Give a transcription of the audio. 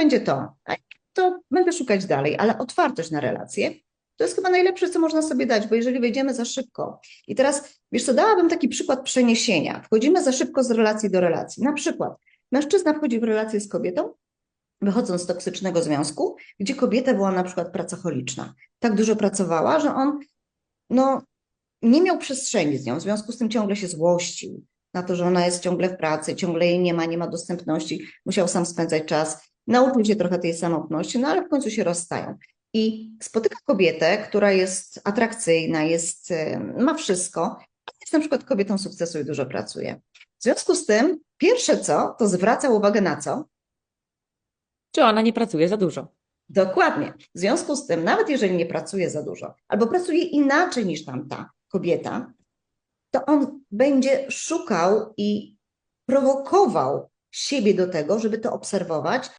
będzie to, to będę szukać dalej, ale otwartość na relacje to jest chyba najlepsze, co można sobie dać, bo jeżeli wejdziemy za szybko i teraz, wiesz co, dałabym taki przykład przeniesienia. Wchodzimy za szybko z relacji do relacji. Na przykład mężczyzna wchodzi w relację z kobietą, wychodząc z toksycznego związku, gdzie kobieta była na przykład pracocholiczna. Tak dużo pracowała, że on no, nie miał przestrzeni z nią, w związku z tym ciągle się złościł na to, że ona jest ciągle w pracy, ciągle jej nie ma, nie ma dostępności, musiał sam spędzać czas, nauczył się trochę tej samotności, no ale w końcu się rozstają. I spotyka kobietę, która jest atrakcyjna, jest, e, ma wszystko, a jest na przykład kobietą sukcesu i dużo pracuje. W związku z tym, pierwsze co, to zwraca uwagę na co? Czy ona nie pracuje za dużo? Dokładnie. W związku z tym, nawet jeżeli nie pracuje za dużo, albo pracuje inaczej niż tamta kobieta, to on będzie szukał i prowokował siebie do tego, żeby to obserwować